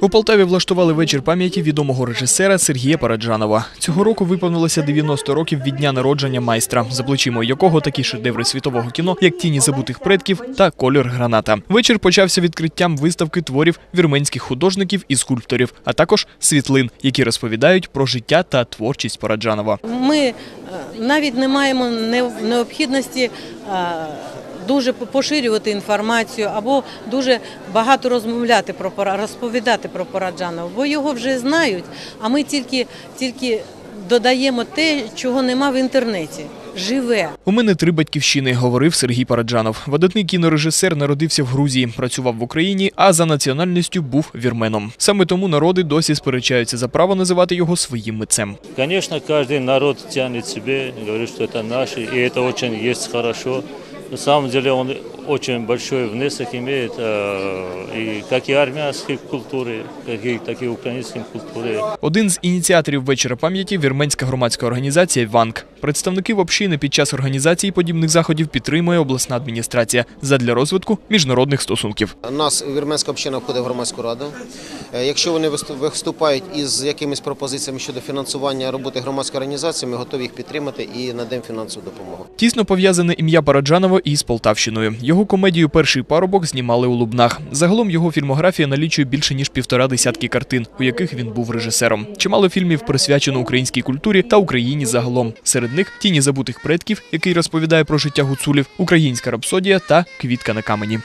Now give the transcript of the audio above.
У Полтаві влаштували вечір пам'яті відомого режисера Сергія Параджанова. Цього року виповнилося 90 років від дня народження майстра, за плечима якого такі шедеври світового кіно, як тіні забутих предків та кольор граната. Вечір почався відкриттям виставки творів вірменських художників і скульпторів, а також світлин, які розповідають про життя та творчість Параджанова. Ми е, навіть не маємо необхідності е, дуже поширювати інформацію або дуже багато розмовляти про Пора- розповідати про Параджанова, бо його вже знають, а ми тільки, тільки додаємо те, чого нема в інтернеті. Живе. У мене три батьківщини, говорив Сергій Параджанов. Видатний кінорежисер народився в Грузії, працював в Україні, а за національністю був вірменом. Саме тому народи досі сперечаються за право називати його своїм митцем. Конечно, каждый народ тянет себе, говорит, что это наше, и это очень есть хорошо. На самом деле он очень большой внесок имеет, э, и как и армянской культуры, как и, так и украинской культуры. Один з ініціаторів вечора пам'яті вірменська громадська організація ВАНК. Представників общини під час організації подібних заходів підтримує обласна адміністрація задля розвитку міжнародних стосунків. Нас вірменська община входить в громадську раду. Е, Якщо вони виступ- виступають із якимись пропозиціями щодо фінансування роботи громадської організації, ми готові їх підтримати і надаємо фінансову допомогу. Тісно пов'язане ім'я Параджанова із Полтавщиною. його комедію Перший парубок знімали у Лубнах. Загалом його фільмографія налічує більше ніж півтора десятки картин, у яких він був режисером. Чимало фільмів присвячено українській культурі та Україні загалом. Серед них тіні забутих предків, який розповідає про життя гуцулів, українська рапсодія та квітка на камені.